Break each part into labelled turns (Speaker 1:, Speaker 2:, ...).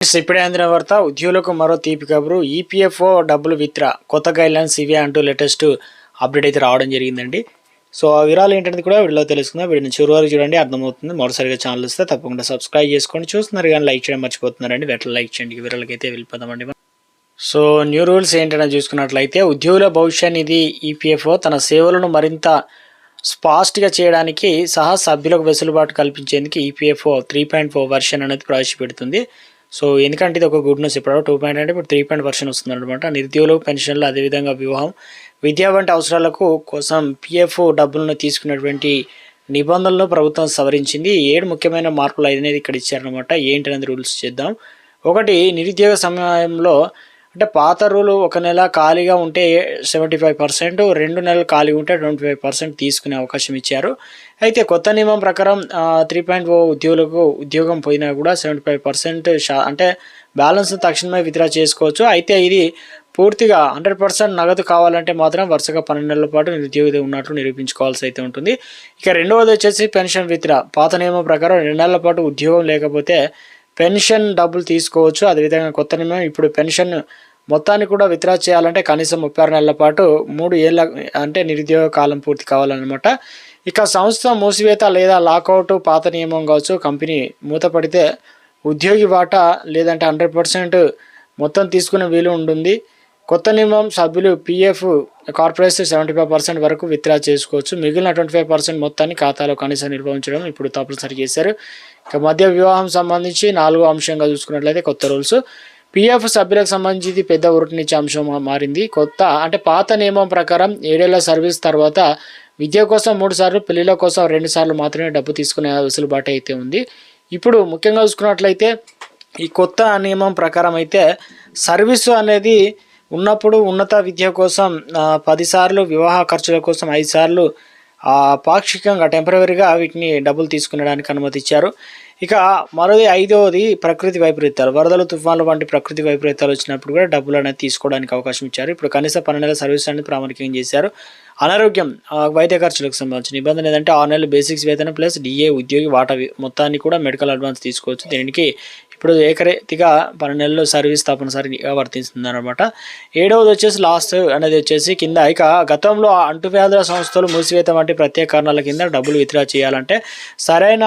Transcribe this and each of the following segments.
Speaker 1: Friends, ఇప్పుడే అందిన వార్త ఉద్యోగులకు మరో తీపి కబురు. ఈపీఎఫ్ఓ డబ్బులు విత్డ్రా. కొత్త గైడ్లైన్స్ ఇవే అంటూ లేటెస్ట్ అప్డేట్ అయితే రావడం జరిగిందండి. సో ఆ వివరాలు ఏంటనేది కూడా వీడియోలో తెలుసుకుందాం. వీడిని చివరి వరకు చూడండి అర్థమవుతుంది. మరోసారిగా ఛానల్ వస్తే తప్పకుండా సబ్స్క్రైబ్ చేసుకోండి చూస్తున్నారు కానీ లైక్ చేయడం మర్చిపోతున్నారండి. వెంటనే లైక్ చేయండి. ఈ అయితే వెళ్ళిపోదామండి. సో న్యూ రూల్స్ ఏంటనే చూసుకున్నట్లయితే ఉద్యోగుల భవిష్య నిధి ఈపీఎఫ్ఓ తన సేవలను మరింత స్పాస్ట్గా చేయడానికి సహా సభ్యులకు వెసులుబాటు కల్పించేందుకు EPFO three point four version అనేది ప్రవేశపెడుతుంది. సో ఎందుకంటే ఇది ఒక గుడ్ న్యూస్. ఇప్పుడు టూ పాయింట్ అంటే ఇప్పుడు త్రీ పాయింట్ వర్షన్ వస్తుంది అనమాట నిరుద్యోగులు పెన్షన్లు అదేవిధంగా వివాహం. విద్యా వంటి అవసరాలకు కోసం పిఎఫ్ డబ్బులను తీసుకున్నటువంటి నిబంధనలను ప్రభుత్వం సవరించింది. ఏడు ముఖ్యమైన మార్పులు అనేది ఇక్కడ ఇచ్చారనమాట ఏంటనేది రూల్స్ చేద్దాం. ఒకటి నిరుద్యోగ సమయంలో అంటే పాత రూలు ఒక నెల ఖాళీగా ఉంటే సెవెంటీ ఫైవ్ పర్సెంట్ రెండు నెలలు ఖాళీ ఉంటే ట్వంటీ ఫైవ్ పర్సెంట్ తీసుకునే అవకాశం ఇచ్చారు. అయితే కొత్త నియమం ప్రకారం త్రీ పాయింట్ ఓ ఉద్యోగులకు ఉద్యోగం పోయినా కూడా సెవెంటీ ఫైవ్ పర్సెంట్ షా అంటే బ్యాలెన్స్ తక్షణమే విత్డ్రా చేసుకోవచ్చు. అయితే ఇది పూర్తిగా హండ్రెడ్ పర్సెంట్ నగదు కావాలంటే మాత్రం వరుసగా పన్నెండు నెలల పాటు నిరుద్యోగి ఉన్నట్లు నిరూపించుకోవాల్సి అయితే ఉంటుంది. ఇక రెండవది వచ్చేసి పెన్షన్ విత్డ్రా. పాత నియమం ప్రకారం రెండు నెలల పాటు ఉద్యోగం లేకపోతే పెన్షన్ డబ్బులు తీసుకోవచ్చు. అదేవిధంగా కొత్త నియమం ఇప్పుడు పెన్షన్ మొత్తాన్ని కూడా విత్డ్రా చేయాలంటే కనీసం ముప్పై ఆరు నెలల పాటు మూడు ఏళ్ళ అంటే నిరుద్యోగ కాలం పూర్తి కావాలన్నమాట. ఇక సంస్థ మూసివేత లేదా లాకౌట్ పాత నియమం కావచ్చు. కంపెనీ మూతపడితే ఉద్యోగి వాటా లేదంటే హండ్రెడ్ పర్సెంట్ మొత్తం తీసుకునే వీలు ఉంటుంది. కొత్త నియమం సభ్యులు PF corporation seventy five percent వరకు విత్డ్రా చేసుకోవచ్చు. మిగిలిన ట్వంటీ ఫైవ్ పర్సెంట్ మొత్తాన్ని ఖాతాలో కనీసం నిర్వహించడం ఇప్పుడు తప్పనిసరి చేశారు. ఇక మధ్య వివాహం సంబంధించి నాలుగో అంశంగా చూసుకున్నట్లయితే కొత్త రూల్స్. పిఎఫ్ సభ్యులకు సంబంధించి ఇది పెద్ద ఉరుటినిచ్చే అంశం మారింది. కొత్త అంటే పాత నియమం ప్రకారం ఏడేళ్ళ సర్వీస్ తర్వాత విద్య కోసం మూడు సార్లు పెళ్ళిళ్ళ కోసం రెండు సార్లు మాత్రమే డబ్బు తీసుకునే వెసులుబాటు అయితే ఉంది. ఇప్పుడు ముఖ్యంగా చూసుకున్నట్లయితే ఈ కొత్త నియమం ప్రకారం అయితే సర్వీసు అనేది ఉన్నప్పుడు ఉన్నత విద్య కోసం పదిసార్లు వివాహ ఖర్చుల కోసం ఐదు సార్లు పాక్షికంగా టెంపరీగా వీటిని డబ్బులు తీసుకునేడానికి అనుమతి ఇచ్చారు ఇక మరోది ఐదవది ప్రకృతి వైపరీత్యాలు. వరదలు తుఫాన్లు వంటి ప్రకృతి వైపరీత్యాలు వచ్చినప్పుడు కూడా డబ్బులు అనేది తీసుకోవడానికి అవకాశం ఇచ్చారు. ఇప్పుడు కనీస పన్నెండు నెలల సర్వీస్ అనేది ప్రాముఖ్యం చేశారు. అనారోగ్యం వైద్య ఖర్చులకు సంబంధించిన నిబంధన ఏదంటే ఆరు నెలలు బేసిక్స్ వేతనం ప్లస్ డిఏ ఉద్యోగి వాటా మొత్తాన్ని కూడా మెడికల్ అడ్వాన్స్ తీసుకోవచ్చు. దీనికి ఇప్పుడు ఏకరీతిగా పన్నెండు నెలలు సర్వీస్ తప్పనిసరిగా వర్తిస్తుంది అనమాట ఏడవది వచ్చేసి లాస్ట్ అనేది వచ్చేసి కింద ఇక గతంలో అంటువ్యాధుల సంస్థలు మూసివేత వంటి ప్రత్యేక కారణాల కింద డబ్బులు విత్డ్రా చేయాలంటే సరైన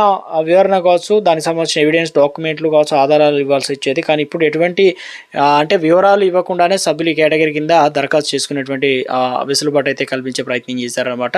Speaker 1: వివరణ కావచ్చు దానికి సంబంధించిన ఎవిడెన్స్ డాక్యుమెంట్లు కావచ్చు ఆధారాలు ఇవ్వాల్సి వచ్చేది. కానీ ఇప్పుడు ఎటువంటి అంటే వివరాలు ఇవ్వకుండానే సభ్యులు కేటగిరీ కింద దరఖాస్తు చేసుకునేటువంటి వెసులుబాటు అయితే కల్పించే ప్రయత్నం చేశారనమాట